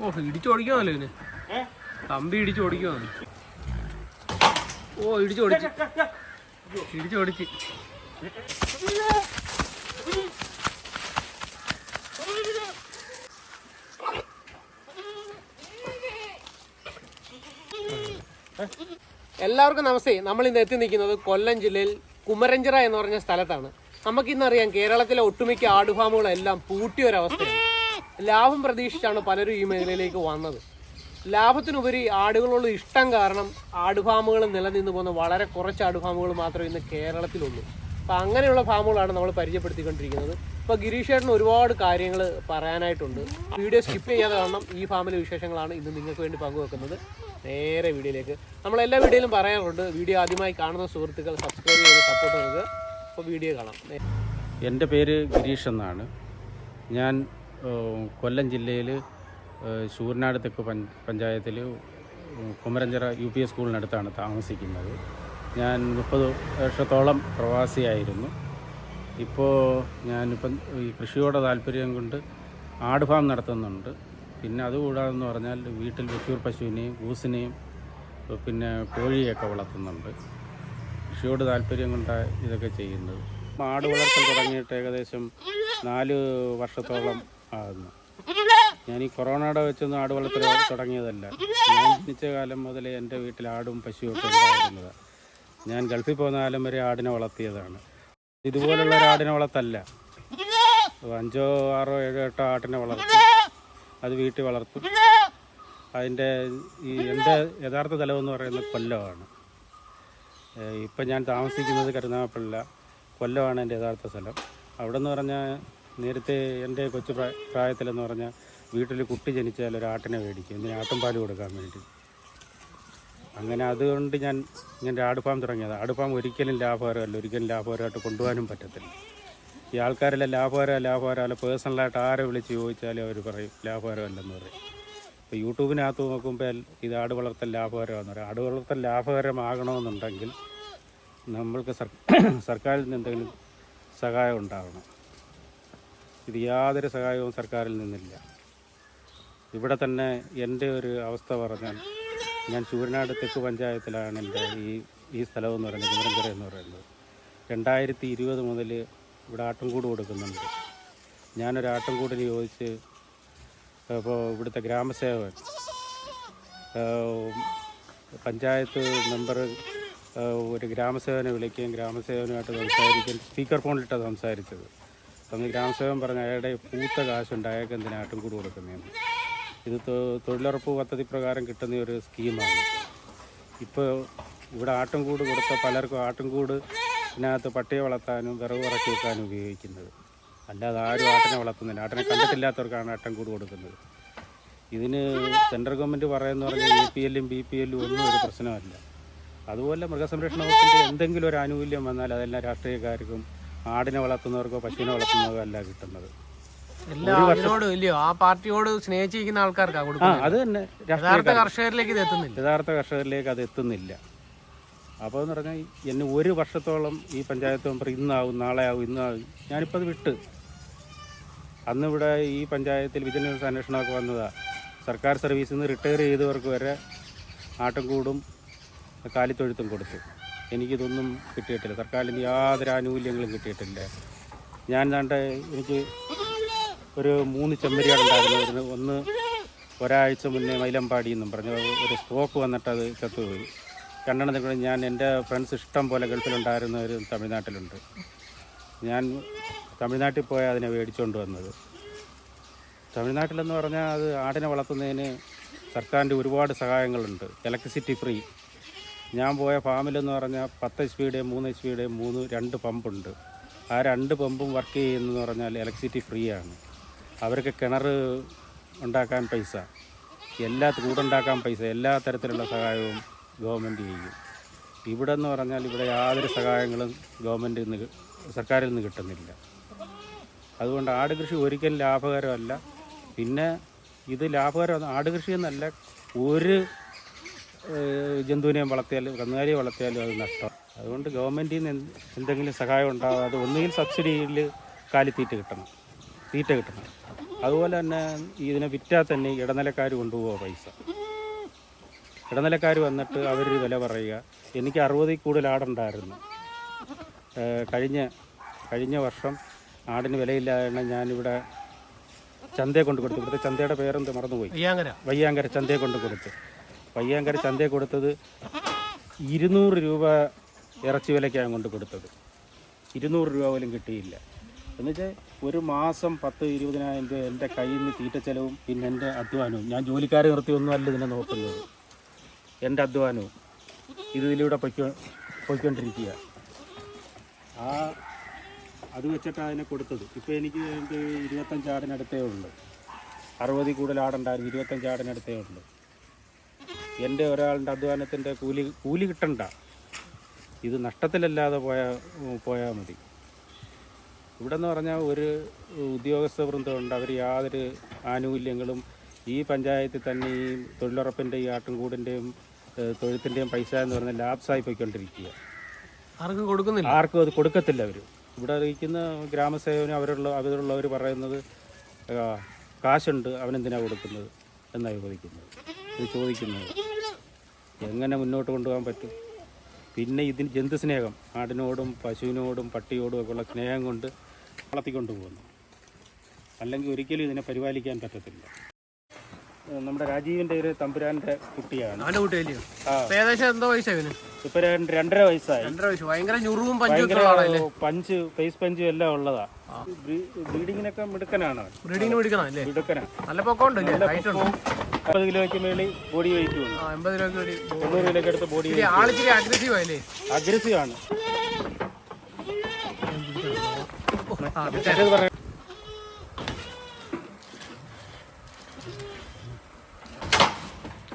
ഓ ഇടിച്ചോടിക്കാമല്ലോ ഇതിന് കമ്പി ഇടിച്ചോടിക്കുവാണ് ഓ ഇടിച്ചോടിച്ച് ഇടിച്ചോടിച്ച് എല്ലാവർക്കും നമസ്തേ. നമ്മൾ ഇന്ന് എത്തി നിൽക്കുന്നത് കൊല്ലം ജില്ലയിൽ കുമരഞ്ചിറ എന്ന് പറഞ്ഞ സ്ഥലത്താണ്. നമുക്കിന്നറിയാം കേരളത്തിലെ ഒട്ടുമിക്ക ആടുഫാമുകളെല്ലാം പൂട്ടിയ ഒരവസ്ഥയാണ്. ലാഭം പ്രതീക്ഷിച്ചാണ് പലരും ഈ മേഖലയിലേക്ക് വന്നത്. ലാഭത്തിനുപരി ആടുകളുള്ള ഇഷ്ടം കാരണം ആടുഫാമുകൾ നിലനിന്ന് പോകുന്ന വളരെ കുറച്ച് ആടുഫാമുകൾ മാത്രമേ ഇന്ന് കേരളത്തിലുള്ളൂ. അപ്പോൾ അങ്ങനെയുള്ള ഫാമുകളാണ് നമ്മൾ പരിചയപ്പെടുത്തിക്കൊണ്ടിരിക്കുന്നത്. ഇപ്പോൾ ഗിരീഷ് ചേട്ടന് ഒരുപാട് കാര്യങ്ങൾ പറയാനായിട്ടുണ്ട്. വീഡിയോ സ്കിപ്പ് ചെയ്യാതെ കാരണം ഈ ഫാമിലെ വിശേഷങ്ങളാണ് ഇന്ന് നിങ്ങൾക്ക് വേണ്ടി പങ്കുവെക്കുന്നത്. നേരെ വീഡിയോയിലേക്ക്. നമ്മൾ എല്ലാ വീഡിയോയിലും പറയാറുണ്ട് വീഡിയോ ആദ്യമായി കാണുന്ന സുഹൃത്തുക്കൾ സബ്സ്ക്രൈബ് ചെയ്ത് സപ്പോർട്ട് നൽകുക. അപ്പോൾ വീഡിയോ കാണാം. എന്റെ പേര് ഗിരീഷ് എന്നാണ്. ഞാൻ കൊല്ലം ജില്ലയിൽ ശൂരനാട് തെക്ക് പഞ്ച് പഞ്ചായത്തിൽ കുമരഞ്ചിറ യു പി സ്കൂളിനടുത്താണ് താമസിക്കുന്നത്. ഞാൻ മുപ്പത് വർഷത്തോളം പ്രവാസിയായിരുന്നു. ഇപ്പോൾ ഞാനിപ്പം ഈ കൃഷിയോടെ താല്പര്യം കൊണ്ട് ആട് ഫാം നടത്തുന്നുണ്ട്. പിന്നെ അതുകൂടാതെന്ന് പറഞ്ഞാൽ വീട്ടിൽ വെച്ചൂർ പശുവിനെയും ഗൂസിനെയും പിന്നെ കോഴിയൊക്കെ വളർത്തുന്നുണ്ട്. കൃഷിയോട് താല്പര്യം കൊണ്ടാണ് ഇതൊക്കെ ചെയ്യുന്നത്. ആട് വളർത്തൽ തുടങ്ങിയിട്ട് ഏകദേശം നാല് വർഷത്തോളം ആകുന്നു. ഞാൻ ഈ കൊറോണയുടെ വെച്ചൊന്നും ആട് വളർത്തൽ തുടങ്ങിയതല്ല. ഞാൻ ജനിച്ച കാലം മുതൽ എന്റെ വീട്ടിൽ ആടും പശുവും ഒക്കെ ഉണ്ടായിരുന്നത്. ഞാൻ ഗൾഫിൽ പോകുന്ന കാലം വരെ ആടിനെ വളർത്തിയതാണ്. ഇതുപോലുള്ള ഒരു ആടിനെ വളർത്തല്ല. അഞ്ചോ ആറോ ഏഴോ എട്ടോ ആട്ടിനെ വളർത്തും. അത് വീട്ടിൽ വളർത്തും. അതിന്റെ ഈ എന്റെ യഥാർത്ഥ സ്ഥലമെന്ന് പറയുന്നത് കൊല്ലമാണ്. ഇപ്പം ഞാൻ താമസിക്കുന്നത് കരുനാഗപ്പള്ള കൊല്ലമാണ് എന്റെ യഥാർത്ഥ സ്ഥലം. അവിടെ എന്ന് പറഞ്ഞാൽ നേരത്തെ എന്റെ കൊച്ചു പ്രായ പ്രായത്തിലെന്ന് പറഞ്ഞാൽ വീട്ടിൽ കുട്ടി ജനിച്ചാൽ ഒരു ആട്ടിനെ മേടിക്കും ഇതിന് ആട്ടുംപാൽ കൊടുക്കാൻ വേണ്ടി. അങ്ങനെ അതുകൊണ്ട് ഞാൻ ഇങ്ങനെ ആട് തുടങ്ങിയത്. ആട് ഒരിക്കലും ലാഭകരമല്ല ഒരിക്കലും ലാഭകരമായിട്ട് കൊണ്ടുപോകാനും പറ്റത്തില്ല. ഈ ആൾക്കാരെല്ലാം ലാഭകരം ലാഭകരമല്ല പേഴ്സണലായിട്ട് ആരെ വിളിച്ച് ചോദിച്ചാലും അവർ പറയും ലാഭകരമല്ലെന്ന് പറയും. ഇപ്പോൾ യൂട്യൂബിനകത്ത് നോക്കുമ്പോൾ ഇത് ആട് വളർത്തൽ ലാഭകരമാണെന്ന് പറയും. ആട് വളർത്തൽ ലാഭകരമാകണമെന്നുണ്ടെങ്കിൽ നമ്മൾക്ക് സർ- സർക്കാരിൽ നിന്ന് എന്തെങ്കിലും സഹായം ഉണ്ടാകണം. ഇത് യാതൊരു സഹായവും സർക്കാരിൽ നിന്നില്ല. ഇവിടെ തന്നെ എന്റെ ഒരു അവസ്ഥ പറഞ്ഞാൽ ഞാൻ ചൂരനാട് തെക്ക് പഞ്ചായത്തിലാണ് എന്റെ ഈ ഈ സ്ഥലമെന്ന് പറയുന്നത് കുമരംകര എന്ന് പറയുന്നത്. രണ്ടായിരത്തി ഇരുപത് മുതൽ ഇവിടെ ആട്ടുംകൂട് കൊടുക്കുന്നുണ്ട്. ഞാനൊരു ആട്ടുംകൂടിന് ചോദിച്ച് ഇപ്പോൾ ഇവിടുത്തെ ഗ്രാമസേവകൻ പഞ്ചായത്ത് മെമ്പർ ഒരു ഗ്രാമസേവനെ വിളിക്കുകയും ഗ്രാമസേവനുമായിട്ട് സംസാരിക്കുകയും സ്പീക്കർ ഫോണിലിട്ടാണ് സംസാരിച്ചത്. അന്ന് ഗ്രാമസേവൻ പറഞ്ഞ അയാളുടെ പൂത്ത കാശുണ്ട് അയാൾക്ക് കൂടി കൊടുക്കുന്നതാണ് ഇത് തൊഴിലുറപ്പ് പദ്ധതി പ്രകാരം കിട്ടുന്ന ഒരു സ്കീമാണ്. ഇപ്പോൾ ഇവിടെ ആട്ടുംകൂട് കൊടുത്ത പലർക്കും ആട്ടുംകൂട് ഇതിനകത്ത് പട്ടിയെ വളർത്താനും വിറവ് ഇറക്കി വെക്കാനും ഉപയോഗിക്കുന്നത്. അല്ലാതെ ആരും ആട്ടിനെ വളർത്തുന്നില്ല. ആട്ടിനെ കണ്ടിട്ടില്ലാത്തവർക്കാണ് ആട്ടൻകൂട് കൊടുക്കുന്നത്. ഇതിന് സെൻട്രൽ ഗവൺമെന്റ് പറയുന്ന പറഞ്ഞാൽ എ പി എല്ലും ബി പി എല്ലും ഒന്നും ഒരു പ്രശ്നമല്ല. അതുപോലെ മൃഗസംരക്ഷണ വകുപ്പിന്റെ എന്തെങ്കിലും ഒരു ആനുകൂല്യം വന്നാൽ അതെല്ലാം രാഷ്ട്രീയക്കാർക്കും ആടിനെ വളർത്തുന്നവർക്കോ പശുവിനെ വളർത്തുന്നവർക്കോ അല്ല കിട്ടുന്നത്. എല്ലാവരോടും ഇല്ലയോ? ആ പാർട്ടിയോട് സ്നേഹിച്ചിരിക്കുന്ന ആൾക്കാർക്കാ ആ കൊടുക്കുന്നത് അത് തന്നെ. യഥാർത്ഥ കർഷകരിലേക്ക് ഇത് എത്തുന്നില്ല. യഥാർത്ഥ കർഷകരിലേക്ക് അത് എത്തുന്നില്ല. അപ്പോൾ എന്ന് പറഞ്ഞാൽ എന്നെ ഒരു വർഷത്തോളം ഈ പഞ്ചായത്ത് മെമ്പർ ഇന്നാവും നാളെ ആവും ഇന്നാവും. ഞാനിപ്പോൾ അത് വിട്ട്. അന്നിവിടെ ഈ പഞ്ചായത്തിൽ വിജിലൻസ് അന്വേഷണമൊക്കെ വന്നതാ. സർക്കാർ സർവീസിൽ നിന്ന് റിട്ടയർ ചെയ്തവർക്ക് വരെ ആട്ടുംകൂടും കാലിത്തൊഴുത്തും കൊടുത്തു. എനിക്കിതൊന്നും കിട്ടിയിട്ടില്ല. സർക്കാരിൽ യാതൊരു ആനുകൂല്യങ്ങളും കിട്ടിയിട്ടില്ല. ഞാൻ ദാണ്ട് എനിക്ക് ഒരു മൂന്ന് ചെമ്മരിയാടുണ്ടായിരുന്നു. ഒന്ന് ഒരാഴ്ച മുന്നേ മൈലമ്പാടി എന്നും പറഞ്ഞ് ഒരു സ്ട്രോക്ക് വന്നിട്ട് അത് ചത്തുപോയി. രണ്ടെണ്ണത്തിൽ കൂടെ ഞാൻ എന്റെ ഫ്രണ്ട്സ് ഇഷ്ടം പോലെ ഗൾഫിലുണ്ടായിരുന്നവർ തമിഴ്നാട്ടിലുണ്ട്. ഞാൻ തമിഴ്നാട്ടിൽ പോയാൽ അതിനെ മേടിച്ചുകൊണ്ട് വന്നത്. തമിഴ്നാട്ടിലെന്ന് പറഞ്ഞാൽ അത് ആടിനെ വളർത്തുന്നതിന് സർക്കാരിന്റെ ഒരുപാട് സഹായങ്ങളുണ്ട്. Electricity free. ഞാൻ പോയ ഫാമിലെന്ന് പറഞ്ഞാൽ പത്ത് എച്ച് പിയുടെയും മൂന്ന് എച്ച് പിയുടെയും മൂന്ന് രണ്ട് പമ്പുണ്ട് ആ രണ്ട് പമ്പും വർക്ക് ചെയ്യുന്നതെന്ന് പറഞ്ഞാൽ ഇലക്ട്രിസിറ്റി ഫ്രീ ആണ്. അവർക്ക് കിണർ ഉണ്ടാക്കാൻ പൈസ. എല്ലാ കൂടുണ്ടാക്കാൻ പൈസ. എല്ലാ തരത്തിലുള്ള സഹായവും ഗവൺമെന്റ് ചെയ്യും. ഇവിടെ എന്ന് പറഞ്ഞാൽ ഇവിടെ യാതൊരു സഹായങ്ങളും ഗവൺമെന്റ് നിന്ന് സർക്കാരിൽ നിന്ന് കിട്ടുന്നില്ല. അതുകൊണ്ട് ആട് കൃഷി ഒരിക്കലും ലാഭകരമല്ല. പിന്നെ ഇത് ലാഭകരം ആട് കൃഷി എന്നല്ല ഒരു ജന്തുവിനെയും വളർത്തിയാലും കന്നുകാലിയെ വളർത്തിയാലും അത് നഷ്ടം. അതുകൊണ്ട് ഗവൺമെന്റിൽ നിന്ന് എന്ത് എന്തെങ്കിലും സഹായം ഉണ്ടാകാതെ ഒന്നുകിൽ സബ്സിഡിയിൽ കാലിത്തീറ്റ കിട്ടണം. തീറ്റ കിട്ടണം. അതുപോലെ തന്നെ ഇതിനെ വിറ്റാൽ തന്നെ ഇടനിലക്കാർ കൊണ്ടുപോകുക പൈസ. ഇടനിലക്കാർ വന്നിട്ട് അവർ വില പറയുക. എനിക്ക് അറുപതിൽ കൂടുതൽ ആടുണ്ടായിരുന്നു. കഴിഞ്ഞ കഴിഞ്ഞ വർഷം ആടിന് വിലയില്ലാതെ ഞാനിവിടെ ചന്തയെ കൊണ്ട് കൊടുത്തു. ഇവിടുത്തെ ചന്തയുടെ പേരെന്ത്? മറന്നുപോയി. വയ്യാങ്കര ചന്തയെ കൊണ്ട് കൊടുത്തു. വയ്യാങ്കര ചന്തയെ കൊടുത്തത് ഇരുന്നൂറ് രൂപ ഇറച്ചി വിലയ്ക്കാണ് കൊണ്ട് കൊടുത്തത്. ഇരുന്നൂറ് രൂപ പോലും കിട്ടിയില്ല. എന്നുവെച്ചാൽ ഒരു മാസം പത്ത് ഇരുപതിനായിരം രൂപ എന്റെ കയ്യിൽ നിന്ന് തീറ്റ ചെലവും പിന്നെ എന്റെ അധ്വാനവും. ഞാൻ ജോലിക്കാരെ നിർത്തിയൊന്നും അല്ല ഇതിനെ നോക്കുന്നത്. എന്റെ അധ്വാനവും. ഇത് ഇതിലൂടെ പൊയ്ക്കോ പോയിക്കൊണ്ടിരിക്കുക. ആ അത് വെച്ചിട്ടാണ് അതിനെ കൊടുത്തത്. ഇപ്പോൾ എനിക്ക് ഇരുപത്തഞ്ച് ആടിനടുത്തേ ഉള്ളൂ. അറുപതിൽ കൂടുതൽ ആടുണ്ടായിരുന്നു. ഇരുപത്തഞ്ച് ആടിനടുത്തേ ഉള്ളൂ. എന്റെ ഒരാളുടെ അധ്വാനത്തിന്റെ കൂലി കൂലി കിട്ടണ്ട. ഇത് നഷ്ടത്തിലല്ലാതെ പോയാൽ പോയാൽ മതി. ഇവിടെ എന്ന് പറഞ്ഞാൽ ഒരു ഉദ്യോഗസ്ഥ വൃന്ദമുണ്ട്. അവർ യാതൊരു ആനുകൂല്യങ്ങളും ഈ പഞ്ചായത്തിൽ തന്നെ ഈ തൊഴിലുറപ്പിന്റെ ഈ ആട്ടുംകൂടിന്റെയും തൊഴുത്തിന്റെയും പൈസ എന്ന് പറഞ്ഞാൽ ലാപ്സായി പോയിക്കൊണ്ടിരിക്കുക. ആർക്കും കൊടുക്കുന്നില്ല? ആർക്കും അത് കൊടുക്കത്തില്ല അവർ. ഇവിടെ അറിയിക്കുന്ന ഗ്രാമസേവനം അവരുള്ള അവരുള്ളവർ പറയുന്നത് കാശുണ്ട് അവനെന്തിനാണ് കൊടുക്കുന്നത് എന്നാണ് ചോദിക്കുന്നത്. ഇത് ചോദിക്കുന്നത്. എങ്ങനെ മുന്നോട്ട് കൊണ്ടുപോകാൻ പറ്റും? പിന്നെ ഇതിന് ജന്തു സ്നേഹം ആടിനോടും പശുവിനോടും പട്ടിയോടും ഒക്കെ ഉള്ള സ്നേഹം കൊണ്ട് വളർത്തിക്കൊണ്ട് പോകുന്നു അല്ലെങ്കിൽ ഒരിക്കലും ഇതിനെ പരിപാലിക്കാൻ പറ്റത്തില്ല. നമ്മുടെ രാജീവിന്റെ ഒരു തമ്പുരാന്റെ കുട്ടിയാണ്. ഏകദേശം എന്തോ ഇവന്? രണ്ടര വയസ്സായി. ഭയങ്കര ഞുറുവും പഞ്ചും ഫേസ് പഞ്ചും എല്ലാം ഉള്ളതാ. ബ്രീഡിങ്ങിനൊക്കെ മിടുക്കനാണ്. ബ്രീഡിങ്ങിന് പിടിക്കണം അല്ലേ? മിടുക്കനാ. നല്ല പൊക്കമുണ്ട് അമ്പത് കിലോയ്ക്ക് മേളിൽ ബോഡി വെയിറ്റ് വേണ്ടി തൊണ്ണൂറ് കിലോയ്ക്ക് അടുത്ത് ബോഡി ആളിച്ചിരി അഗ്രസീവ് ആയില്ലേ? അഗ്രസീവ് ആണ്.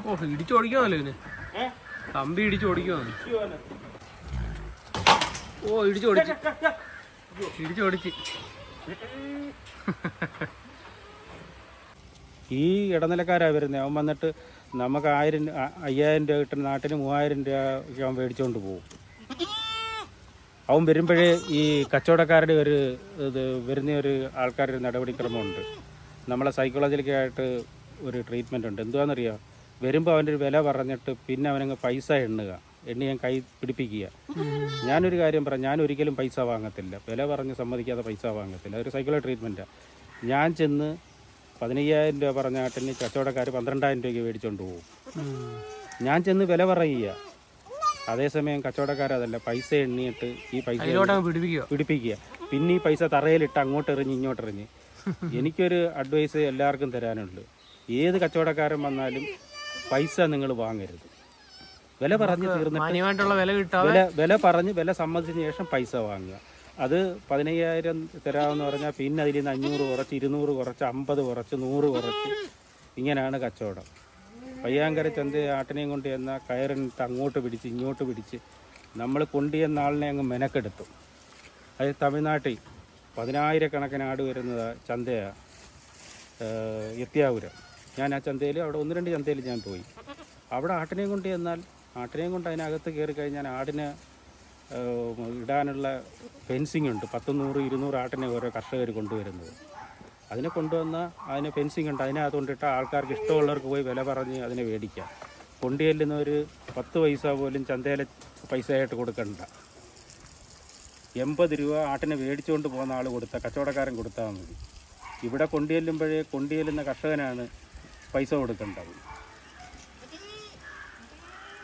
ഓ ഇടിച്ചു ഓടിക്കാമല്ലോ ഇവന്. കമ്പി ഇടിച്ചു ഓടിക്കുവാണ്. ഓ ഇടിച്ചു ഓടിച്ച്. ഇടിച്ചു ഓടിച്ച്. ഈ ഇടനിലക്കാരാണ് വരുന്നത് അവൻ വന്നിട്ട് നമുക്ക് ആയിരം അയ്യായിരം രൂപ കിട്ടുന്ന നാട്ടിന് മൂവായിരം രൂപ അവൻ മേടിച്ചുകൊണ്ട് പോകും അവൻ വരുമ്പോഴേ ഈ കച്ചവടക്കാരുടെ ഒരു ഇത് വരുന്ന ഒരു ആൾക്കാരുടെ നടപടിക്രമമുണ്ട്. നമ്മളെ സൈക്കോളജിക്കലായിട്ട് ഒരു ട്രീറ്റ്മെന്റ് ഉണ്ട്. എന്തുവാണെന്നറിയാം വരുമ്പോൾ അവന്റെ ഒരു വില പറഞ്ഞിട്ട് പിന്നെ അവനങ്ങ് പൈസ എണ്ണുക. എണ്ണി ഞാൻ കൈ പിടിപ്പിക്കുക. ഞാനൊരു കാര്യം പറയാം. ഞാൻ ഒരിക്കലും പൈസ വാങ്ങത്തില്ല. വില പറഞ്ഞ് സമ്മതിക്കാതെ പൈസ വാങ്ങത്തില്ല. അതൊരു സൈക്കോളജി ട്രീറ്റ്മെന്റാണ് ഞാൻ ചെന്ന് പതിനയ്യായിരം രൂപ പറഞ്ഞ ആട്ടിന് കച്ചവടക്കാർ പന്ത്രണ്ടായിരം രൂപയ്ക്ക് മേടിച്ചുകൊണ്ട് പോകും ഞാൻ ചെന്ന് വില പറയുക. അതേസമയം കച്ചവടക്കാരതല്ല പൈസ എണ്ണിയിട്ട് ഈ പൈസ പിടിപ്പിക്കുക. പിന്നെ ഈ പൈസ തറയിലിട്ട് അങ്ങോട്ട് എറിഞ്ഞ് ഇങ്ങോട്ട് എറിഞ്ഞ് എനിക്കൊരു അഡ്വൈസ് എല്ലാവർക്കും തരാനുണ്ട്. ഏത് കച്ചവടക്കാരൻ വന്നാലും പൈസ നിങ്ങൾ വാങ്ങരുത്. വില പറഞ്ഞ് തീർന്നിട്ട് വില വില പറഞ്ഞ് വില സമ്മതിച്ചതിന് ശേഷം പൈസ വാങ്ങുക. അത് പതിനയ്യായിരം തരാമെന്ന് പറഞ്ഞാൽ പിന്നെ അതിൽ നിന്ന് അഞ്ഞൂറ് കുറച്ച് ഇരുന്നൂറ് കുറച്ച് അമ്പത് കുറച്ച് നൂറ് കുറച്ച്. ഇങ്ങനെയാണ് കച്ചവടം. പയ്യാങ്കര ചന്ത ആട്ടിനെയും കൊണ്ട് ചെന്ന കയറിനിട്ട് അങ്ങോട്ട് പിടിച്ച് ഇങ്ങോട്ട് പിടിച്ച് നമ്മൾ കൊണ്ടുചെന്ന ആളിനെ അങ്ങ് മെനക്കെടുത്തു. അത് തമിഴ്നാട്ടിൽ പതിനായിരക്കണക്കിന് ആട് വരുന്നത് ചന്തയാണ് എത്തിയാപുരം ഞാൻ ആ ചന്തയിൽ അവിടെ ഒന്ന് രണ്ട് ചന്തയിൽ ഞാൻ പോയി. അവിടെ ആട്ടിനെയും കൊണ്ട് ചെന്നാൽ ആട്ടിനെയും കൊണ്ട് അതിനകത്ത് കയറി കഴിഞ്ഞാൽ ആടിന് ഇടാനുള്ള ഫെൻസിങ് ഉണ്ട്. പത്ത് നൂറ് ഇരുന്നൂറ് ആട്ടിനെ ഓരോ കർഷകർ കൊണ്ടുവരുന്നത്. അതിനെ കൊണ്ടുവന്ന അതിന് ഫെൻസിങ് ഉണ്ട്. അതിനെ കൊണ്ടിട്ട് ആൾക്കാർക്ക് ഇഷ്ടമുള്ളവർക്ക് പോയി വില പറഞ്ഞ് അതിനെ മേടിക്കാം. ഒരു പത്ത് പൈസ പോലും ചന്തയിലെ പൈസയായിട്ട് കൊടുക്കണ്ട. എൺപത് രൂപ ആട്ടിനെ മേടിച്ചുകൊണ്ട് പോകുന്ന ആൾ കൊടുത്ത കച്ചവടക്കാരൻ കൊടുത്താൽ മതി. ഇവിടെ കൊണ്ടുചെല്ലുമ്പോഴേ കൊണ്ടുചെല്ലുന്ന കർഷകനാണ് പൈസ കൊടുക്കേണ്ടത്.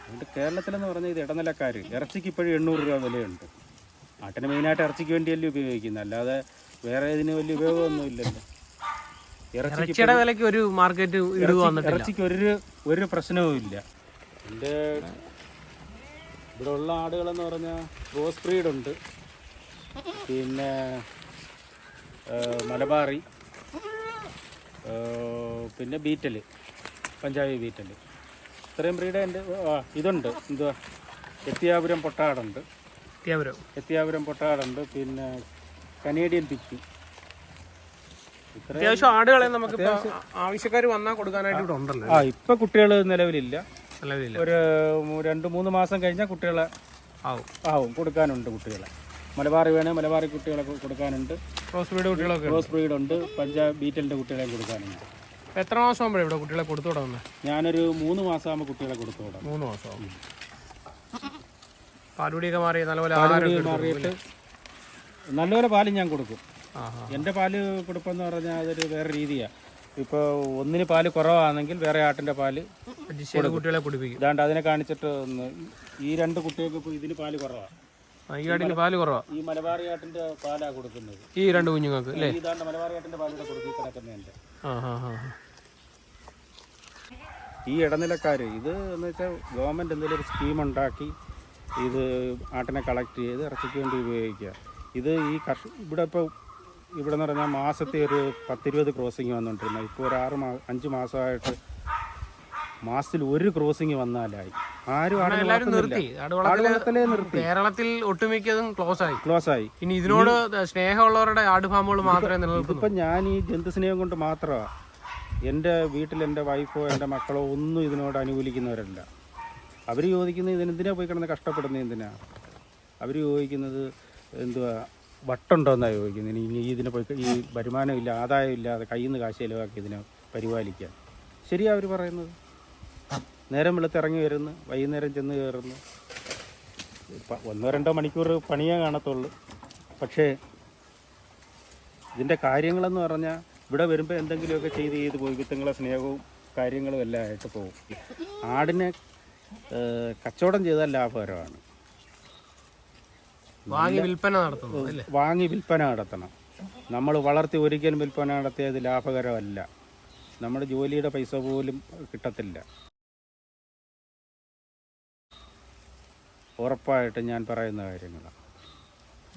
അതുകൊണ്ട് കേരളത്തിലെന്ന് പറഞ്ഞാൽ ഇത് ഇടനിലക്കാർ ഇറച്ചിക്ക് ഇപ്പോഴും എണ്ണൂറ് രൂപ വിലയുണ്ട്. ആട്ടിന് മെയിനായിട്ട് ഇറച്ചിക്ക് വേണ്ടിയല്ലേ ഉപയോഗിക്കുന്നത് അല്ലാതെ വേറെ ഇതിന് വലിയ ഉപയോഗമൊന്നും ഇല്ലല്ലോ. ഇറച്ചിക്ക് ഇറച്ചിയുടെ വിലയ്ക്ക് ഒരു മാർക്കറ്റ് ഇറച്ചിക്ക് ഒരു ഒരു പ്രശ്നവും ഇല്ല. എന്റെ ഇവിടെ ഉള്ള ആടുകളെന്ന് പറഞ്ഞാൽ റോസ് ബ്രീഡ് ഉണ്ട്. പിന്നെ മലബാറി. പിന്നെ ബീറ്റൽ പഞ്ചാബി ബീറ്റൽ ഇത്രയും ബ്രീഡ് എന്റെ ആ ഇതുണ്ട്. എന്തുവാ എത്തിയാപുരം പൊട്ടാടുണ്ട്. എത്തിയാപുരം. എത്തിയാപുരം പൊട്ടാടുണ്ട്. പിന്നെ കനേഡിയൻ പിക്കി അത്യാവശ്യം ആടുകളെ നമുക്ക് ആവശ്യക്കാർ വന്നാൽ കൊടുക്കാനായിട്ട് ഇവിടെ ഉണ്ടല്ലോ ആ ഇപ്പൊ കുട്ടികൾ നിലവിലില്ല. നിലവിലില്ല. ഒരു രണ്ടു മൂന്ന് മാസം കഴിഞ്ഞാൽ കുട്ടികളെ ആവും. ആവും കൊടുക്കാനുണ്ട് കുട്ടികളെ. മലബാറി വേണേ മലബാറി കുട്ടികളെ കൊടുക്കാനുണ്ട്. ക്രോസ് ബ്രീഡ് കുട്ടികളൊക്കെ. ക്രോസ് ബ്രീഡ് ഉണ്ട്. പഞ്ചാബ് ബീറ്റലിന്റെ കുട്ടികളെ കൊടുക്കാനുണ്ട്. എത്ര മാസം ആകുമ്പോഴേ ഇവിടെ കുട്ടികളെ കൊടുത്തു തുടങ്ങുന്നത് ഞാനൊരു മൂന്ന് മാസമാകുമ്പോൾ കുട്ടികളെ കൊടുത്തു തുടങ്ങും മൂന്ന് മാസമാകും പാലുടിയൊക്കെ മാറി നല്ലപോലെ ആഹാരം മാറിയിട്ട് നല്ലപോലെ പാൽ ഞാൻ കൊടുക്കും. എന്റെ പാൽ കൊടുപ്പെന്ന് പറഞ്ഞാൽ അതൊരു വേറെ രീതിയാണ് ഇപ്പോൾ ഒന്നിന് പാൽ കുറവാണെങ്കിൽ വേറെ ആട്ടിന്റെ പാൽ കുട്ടികളെ കുടിപ്പിക്കും. ഇതാണ്ട് അതിനെ കാണിച്ചിട്ട് ഒന്ന് ഈ രണ്ട് കുട്ടികൾക്ക് ഇപ്പോൾ ഇതിന് പാൽ കുറവാണ് ഈ ആടിന് പാൽ കുറവാ? ഈ മലബാറി ആട്ടിന്റെ പാലാണ് കൊടുക്കുന്നത്. ഈ രണ്ട് കുഞ്ഞുങ്ങൾക്ക് അല്ലേ? ഈ ഇതാണ്ട് മലബാറി കൊടുക്കി കിടക്കുന്നുണ്ട് ആ ഹാ ഹാ ഈ ഇടനിലക്കാർ ഇത് എന്ന് വെച്ചാൽ ഗവൺമെന്റ് എന്തെങ്കിലും ഒരു സ്കീം ഉണ്ടാക്കി ഇത് ആട്ടിനെ കളക്ട് ചെയ്ത് ഇറച്ചിക്ക് വേണ്ടി ഉപയോഗിക്കുക. ഇത് ഈ കർഷ ഇവിടെ ഇപ്പോൾ ഇവിടെ എന്ന് പറഞ്ഞാൽ മാസത്തെ ഒരു പത്തിരുപത് ക്രോസിങ് വന്നുകൊണ്ടിരുന്നത് ഇപ്പോൾ ഒരു ആറ് മാ അഞ്ച് മാസമായിട്ട് മാസത്തിൽ ഒരു ക്രോസിങ് വന്നാലായി. ആരും ആടിനെ നിർത്തി. കേരളത്തിൽ ഒട്ടുമിക്കതും ക്ലോസ് ആയി. ക്ലോസ് ആയി ഇനി ഇതിനോട് സ്നേഹമുള്ളവരുടെ ആട് ഫാമുകൾ മാത്രമേ നിലനിൽക്കുന്നു ഇതിപ്പോൾ ഞാൻ ഈ ജന്തു സ്നേഹം കൊണ്ട് മാത്രമാണ് എന്റെ വീട്ടിൽ എന്റെ വൈഫോ എന്റെ മക്കളോ ഒന്നും ഇതിനോട് അനുകൂലിക്കുന്നവരല്ല. അവർ ചോദിക്കുന്നത് ഇതിനെന്തിനാണ് പോയി കിടന്ന് കഷ്ടപ്പെടുന്നത് എന്തിനാ? അവർ ചോദിക്കുന്നത് എന്തുവാ വട്ടുണ്ടോ എന്നാണ് ചോദിക്കുന്നത്. ഇനി ഇതിനെ പോയി ഈ വരുമാനമില്ല ആദായം ഇല്ലാതെ കയ്യിൽ നിന്ന് കാശ് ചിലവാക്കി ഇതിനെ പരിപാലിക്കാൻ. ശരിയാ അവർ പറയുന്നത്? നേരം വെളുത്തിറങ്ങി വരുന്നു വൈകുന്നേരം ചെന്ന് കയറുന്നു. ഒന്നോ രണ്ടോ മണിക്കൂർ പണിയേ കാണത്തുള്ളൂ. പക്ഷേ ഇതിന്റെ കാര്യങ്ങളെന്ന് പറഞ്ഞാൽ ഇവിടെ വരുമ്പോൾ എന്തെങ്കിലുമൊക്കെ ചെയ്ത് ചെയ്ത് പോയി വിത്തുങ്ങളെ സ്നേഹവും കാര്യങ്ങളും എല്ലാം ആയിട്ട് പോകും. ആടിനെ കച്ചവടം ചെയ്താൽ ലാഭകരമാണ്. വാങ്ങി വിൽപ്പന നടത്തണം വാങ്ങി വിൽപ്പന നടത്തണം. നമ്മൾ വളർത്തി ഒരിക്കലും വിൽപ്പന നടത്തിയത് ലാഭകരമല്ല. നമ്മുടെ ജോലിയുടെ പൈസ പോലും കിട്ടത്തില്ല. ഉറപ്പായിട്ട് ഞാൻ പറയുന്ന കാര്യങ്ങളാണ്.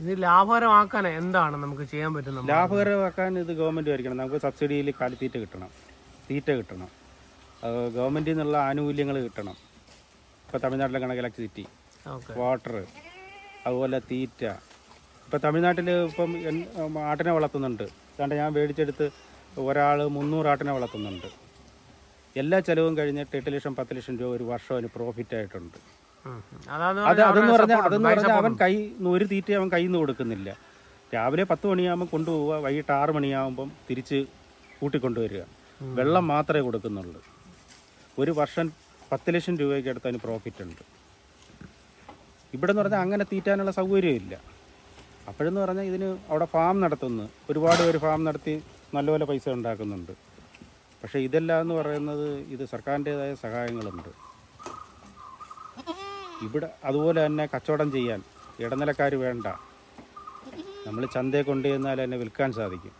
ഇത് ലാഭകരമാക്കാൻ എന്താണ് നമുക്ക് ചെയ്യാൻ പറ്റുന്നത്? ലാഭകരമാക്കാൻ ഇത് ഗവൺമെന്റ് ഭരിക്കണം നമുക്ക് സബ്സിഡിയിൽ കാലിത്തീറ്റ കിട്ടണം. തീറ്റ കിട്ടണം. ഗവൺമെന്റിൽ ഗവൺമെന്റിൽ നിന്നുള്ള ആനുകൂല്യങ്ങൾ കിട്ടണം. ഇപ്പോൾ തമിഴ്നാട്ടിലെ കണക്ക് ഇലക്ട്രിസിറ്റി വാട്ടർ അതുപോലെ തീറ്റ. ഇപ്പോൾ തമിഴ്നാട്ടിൽ ഇപ്പം ആട്ടിനെ വളർത്തുന്നുണ്ട്. അതുകൊണ്ട് ഞാൻ മേടിച്ചെടുത്ത് ഒരാൾ മുന്നൂറ് ആട്ടിനെ വളർത്തുന്നുണ്ട്. എല്ലാ ചിലവും കഴിഞ്ഞിട്ട് എട്ട് ലക്ഷം പത്ത് ലക്ഷം രൂപ ഒരു വർഷം അതിന് പ്രോഫിറ്റ് ആയിട്ടുണ്ട്. അത് അതെന്ന് പറഞ്ഞാൽ അതെന്ന് പറഞ്ഞാൽ അവൻ കൈ ഒരു തീറ്റ അവൻ കയ്യിൽ നിന്ന് കൊടുക്കുന്നില്ല. രാവിലെ പത്ത് മണിയാകുമ്പോൾ കൊണ്ടുപോവുക വൈകിട്ട് ആറ് മണിയാകുമ്പം തിരിച്ച് കൂട്ടിക്കൊണ്ടുവരിക. വെള്ളം മാത്രമേ കൊടുക്കുന്നുള്ളൂ. ഒരു വർഷം പത്ത് ലക്ഷം രൂപയ്ക്ക് അടുത്ത് അതിന് പ്രോഫിറ്റ് ഉണ്ട്. ഇവിടെ എന്ന് പറഞ്ഞാൽ അങ്ങനെ തീറ്റാനുള്ള സൗകര്യമില്ല. അപ്പോഴെന്ന് പറഞ്ഞാൽ ഇതിന് അവിടെ ഫാം നടത്തുന്നു. ഒരുപാട് പേര് ഫാം നടത്തി നല്ലപോലെ പൈസ ഉണ്ടാക്കുന്നുണ്ട്. പക്ഷേ ഇതെല്ലാം എന്ന് പറയുന്നത് ഇത് സർക്കാരിന്റെതായ സഹായങ്ങളുണ്ട്. ഇവിടെ അതുപോലെ തന്നെ കച്ചവടം ചെയ്യാൻ ഇടനിലക്കാർ വേണ്ട. നമ്മൾ ചന്തയെ കൊണ്ടുചെന്നാൽ തന്നെ വിൽക്കാൻ സാധിക്കും.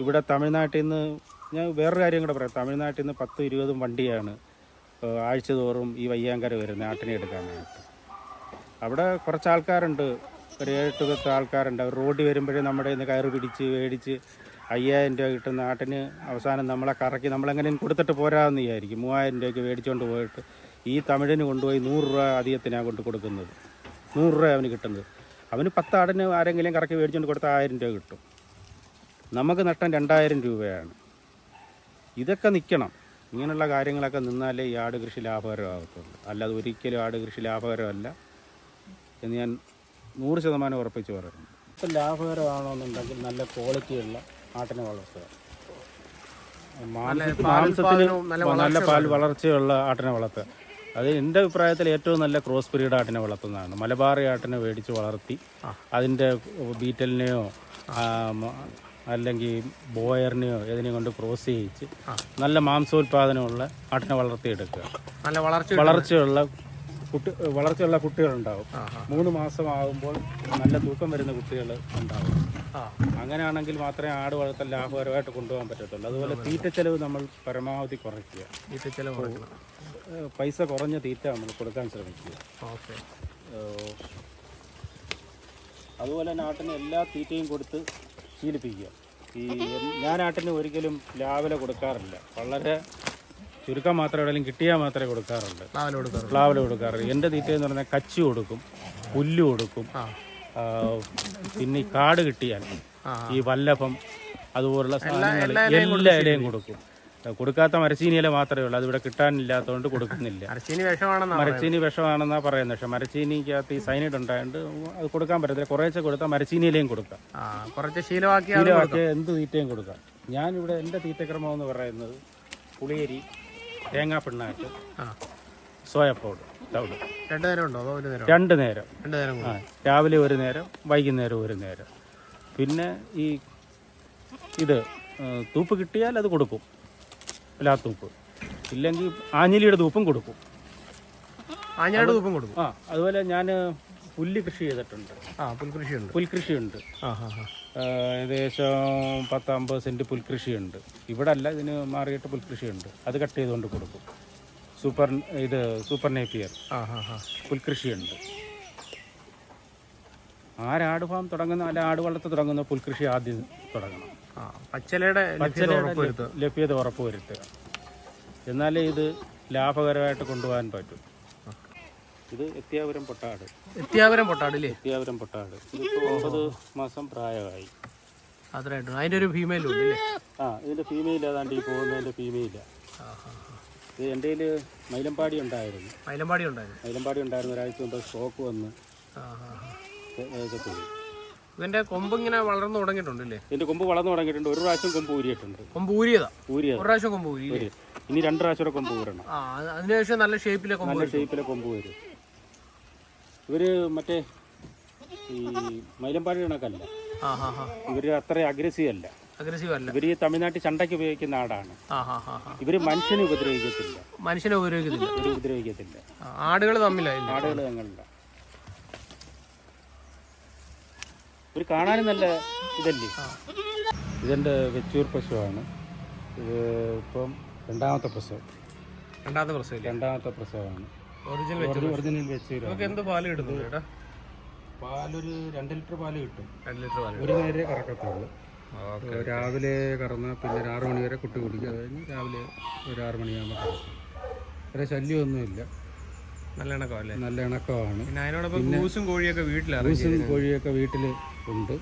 ഇവിടെ തമിഴ്നാട്ടിൽ നിന്ന് ഞാൻ വേറൊരു കാര്യം കൂടെ പറയാം. തമിഴ്നാട്ടിൽ നിന്ന് പത്തും ഇരുപതും വണ്ടിയാണ് ആഴ്ച തോറും ഈ വയ്യാങ്കര വരുന്നത് ആട്ടിനെ എടുക്കാനായിട്ട്. അവിടെ കുറച്ച് ആൾക്കാരുണ്ട് ഒരു ഏഴെട്ട് പത്ത് ആൾക്കാരുണ്ട്. അവർ റോഡിൽ വരുമ്പോഴേ നമ്മുടെ ഇന്ന് കയറ് പിടിച്ച് മേടിച്ച് അയ്യായിരം രൂപ കിട്ടുന്ന ആട്ടിന് അവസാനം നമ്മളെ കറക്കി നമ്മളെങ്ങനെയും കൊടുത്തിട്ട് പോരാമെന്ന് വിചാരിക്കും. മൂവായിരം രൂപയ്ക്ക് മേടിച്ചുകൊണ്ട് പോയിട്ട് ഈ തമിഴിന് കൊണ്ടുപോയി നൂറ് രൂപ അധികത്തിനാണ് കൊണ്ട് കൊടുക്കുന്നത്. നൂറ് രൂപ അവന് കിട്ടുന്നത്. അവന് പത്ത് ആടിന് ആരെങ്കിലും കറക്കി മേടിച്ചുകൊണ്ട് കൊടുത്താൽ ആയിരം രൂപ കിട്ടും. നമുക്ക് നഷ്ടം രണ്ടായിരം രൂപയാണ്. ഇതൊക്കെ നിൽക്കണം ഇങ്ങനെയുള്ള കാര്യങ്ങളൊക്കെ നിന്നാലേ ഈ ആട് കൃഷി ലാഭകരമാകത്തുള്ളൂ. അല്ലാതെ ഒരിക്കലും ആട് കൃഷി ലാഭകരമല്ല എന്ന് ഞാൻ നൂറ് ശതമാനം ഉറപ്പിച്ച് പറയുന്നു. ഇപ്പം ലാഭകരമാണോന്നുണ്ടെങ്കിൽ നല്ല ക്വാളിറ്റിയുള്ള ആട്ടിനെ വളർത്തുക. മാംസത്തിന് നല്ല നല്ല പാൽ വളർച്ചയുള്ള ആട്ടിനെ വളർത്തുക. അത് എന്റെ അഭിപ്രായത്തിൽ ഏറ്റവും നല്ല ക്രോസ് ബ്രീഡ് ആട്ടിനെ വളർത്തുന്നതാണ്. മലബാറി ആട്ടിനെ മേടിച്ച് വളർത്തി അതിന്റെ ബീറ്റലിനെയോ അല്ലെങ്കിൽ ബോയറിനെയോ ഏതിനെയും കൊണ്ട് ക്രോസ് ചെയ്യിച്ച് നല്ല മാംസോൽപാദനമുള്ള ആട്ടിനെ വളർത്തിയെടുക്കുക. നല്ല വളർച്ച വളർച്ചയുള്ള കുട്ടി വളർച്ചയുള്ള കുട്ടികളുണ്ടാവും. മൂന്ന് മാസമാകുമ്പോൾ നല്ല തൂക്കം വരുന്ന കുട്ടികൾ ഉണ്ടാവും. അങ്ങനെയാണെങ്കിൽ മാത്രമേ ആട് വളർത്തൽ ലാഭകരമായിട്ട് കൊണ്ടുപോകാൻ പറ്റത്തുള്ളൂ. അതുപോലെ തീറ്റ ചെലവ് നമ്മൾ പരമാവധി കുറയ്ക്കുക. തീറ്റച്ചെലവ് പൈസ കുറഞ്ഞ തീറ്റ നമ്മൾ കൊടുക്കാൻ ശ്രമിക്കുക. ഓക്കെ. അതുപോലെ തന്നെ ആട്ടിന് എല്ലാ തീറ്റയും കൊടുത്ത് ശീലിപ്പിക്കുക. ഈ ഞാൻ ആട്ടിന് ഒരിക്കലും രാവിലെ കൊടുക്കാറില്ല. വളരെ ചുരുക്കം മാത്രമേ എവിടെയും കിട്ടിയാൽ മാത്രമേ കൊടുക്കാറുണ്ട് പ്ലാവില കൊടുക്കാറ് എന്റെ തീറ്റ എന്ന് പറഞ്ഞാൽ കച്ചി കൊടുക്കും പുല്ല് കൊടുക്കും പിന്നെ ഈ കാട് കിട്ടിയാൽ ഈ വല്ലഭം അതുപോലുള്ള സാധനങ്ങൾ എല്ലാ ഇടയും കൊടുക്കും. കൊടുക്കാത്ത മരച്ചീനിയില മാത്രമേ ഉള്ളൂ. അതിവിടെ കിട്ടാനില്ലാത്തതുകൊണ്ട് കൊടുക്കുന്നില്ല. മരച്ചീനി വിഷമാണെന്ന് മരച്ചീനി വിഷമാണെന്നാണ് പറയുന്നത്. പക്ഷെ മരച്ചീനിക്കകത്ത് ഈ സൈനൈഡ് ഉണ്ടായതുകൊണ്ട് അത് കൊടുക്കാൻ പറ്റത്തില്ല. കുറേശ്ശെ കൊടുത്താൽ മരച്ചീനിയിലേയും കൊടുക്കാം. കുറച്ച് ശീലമാക്കി ഇതിലൊക്കെ എന്ത് തീറ്റയും കൊടുക്കാം. ഞാനിവിടെ എന്റെ തീറ്റക്രമം എന്ന് പറയുന്നത് പുളിയരി തേങ്ങാ പിണ്ണാക്ക് സോയ പൗഡർ രണ്ട് നേരം ഉണ്ടോ? രണ്ട് നേരം. രണ്ട് നേരം രാവിലെ ഒരു നേരം വൈകുന്നേരം ഒരു നേരം. പിന്നെ ഈ ഇത് തൂപ്പ് കിട്ടിയാൽ അത് കൊടുക്കും. തൂപ്പ് ഇല്ലെങ്കിൽ ആഞ്ഞിലിയുടെ തൂപ്പും കൊടുക്കും. ആഞ്ഞിലിയുടെ തൂപ്പും കൊടുക്കും? ആ അതുപോലെ ഞാൻ പുല്ല് കൃഷി ചെയ്തിട്ടുണ്ട്. ആ പുൽകൃഷിയുണ്ട്. പുൽകൃഷിയുണ്ട് ഏകദേശം പത്ത് അമ്പത് സെന്റ് പുൽകൃഷിയുണ്ട്. ഇവിടെ അല്ല ഇതിന് മാറിയിട്ട് പുൽകൃഷിയുണ്ട്. അത് കട്ട് ചെയ്തുകൊണ്ട് കൊടുക്കും. സൂപ്പർ ഇത് സൂപ്പർ നേപ്പിയർ. ആ ഹാ ആ പുൽകൃഷിയുണ്ട്. ആരാട് ഫാം തുടങ്ങുന്ന അല്ല ആട് വളർത്ത് തുടങ്ങുന്ന പുൽകൃഷി ആദ്യം തുടങ്ങണം. പച്ചിലയുടെ ലഭ്യത ഉറപ്പ് ഉറപ്പുവരുത്തുക. എന്നാലേ ഇത് ലാഭകരമായിട്ട് കൊണ്ടുപോകാൻ പറ്റും. ഇത് എത്തിയാപുരം പൊട്ടാട്. എത്തിയാപുരം പൊട്ടാട് എത്തിയാപുരം പൊട്ടാട്. ഇതിപ്പോൾ ഒമ്പത് മാസം പ്രായമായി. അത്രയായിട്ടുണ്ട് അതിന്റെ ഒരു ഫീമെയിൽ ഉണ്ട് അല്ലേ ആ ഇതിന്റെ ഫീമെയിൽ ഏതാണ്ട് ഈ പോകുന്നതിന്റെ ഫീമെയില ഇത് എന്റെ കയ്യിൽ മൈലമ്പാടി ഉണ്ടായിരുന്നു. മൈലമ്പാടി ഉണ്ടായിരുന്നു. മൈലമ്പാടി ഉണ്ടായിരുന്നു. ഒരാഴ്ച മുമ്പ് സ്റ്റോക്ക് വന്ന് പോയി ഇതിന്റെ കൊമ്പ് ഇങ്ങനെ വളർന്നു തുടങ്ങിയിട്ടുണ്ടല്ലേ? ഇതിന്റെ കൊമ്പ് വളർന്നു തുടങ്ങിയിട്ടുണ്ട്. ഒരു പ്രാവശ്യം കൊമ്പ് ഊരിയിട്ടുണ്ട്. കൊമ്പ് ഊരിയതാ? ഊരിയത്. ഒരു പ്രാവശ്യം കൊമ്പ് ഊരി ഇനി രണ്ട് പ്രാവശ്യം കൊമ്പ് ഊരണം. ആ അതിനുശേഷം നല്ല ഷേപ്പിലെ കൊമ്പ് നല്ല ഷേപ്പിലെ കൊമ്പ് വരും. ഇവർ മറ്റേ ഈ മൈലമ്പാടി കണക്കല്ല. ഇവർ അത്ര അഗ്രസീവ് അല്ല. അഗ്രസീവ് അല്ല. ഇവർ തമിഴ്നാട്ടിൽ ചണ്ടയ്ക്ക് ഉപയോഗിക്കുന്ന ആടാണ്. ഇവർ മനുഷ്യനെ ഉപദ്രവിക്കത്തില്ല. മനുഷ്യനെ ഉപദ്രവിക്കത്തില്ല. ഉപദ്രവിക്കത്തില്ല. ആടുകൾ തമ്മിലായില്ല? ആടുകൾ തങ്ങളില്ല ഇവർ കാണാനും നല്ല ഇതല്ലേ? ഇതെന്റെ വെച്ചൂർ പശുവാണ്. ഇത് ഇപ്പം രണ്ടാമത്തെ പ്രസവം രണ്ടാമത്തെ പ്രസവം രണ്ടാമത്തെ പ്രസവമാണ് ഒറിജിനൽ ഒറിജിനൽ എന്ത് പാൽ കിട്ടുന്നു ചേട്ടാ? പാലൊരു രണ്ട് ലിറ്റർ പാൽ കിട്ടും. രണ്ട് ലിറ്റർ പാൽ ഒരു നേരെ കറക്കത്തുള്ളൂ. രാവിലെ കറന്ന പിന്നെ ഒരു ആറ് മണി വരെ കുട്ടി കുടിക്കും. അത് കഴിഞ്ഞ് രാവിലെ ഒരു ആറ് മണിയാകുമ്പോൾ കറക്കും. വേറെ ശല്യമൊന്നുമില്ല. നല്ല ഇണക്കമല്ലേ നല്ല ഇണക്കമാണ്. പിന്നെ അതിനോടൊപ്പം കോഴിയൊക്കെ വീട്ടിലാണ് പൂസും കോഴിയൊക്കെ വീട്ടിൽ ഉണ്ട്.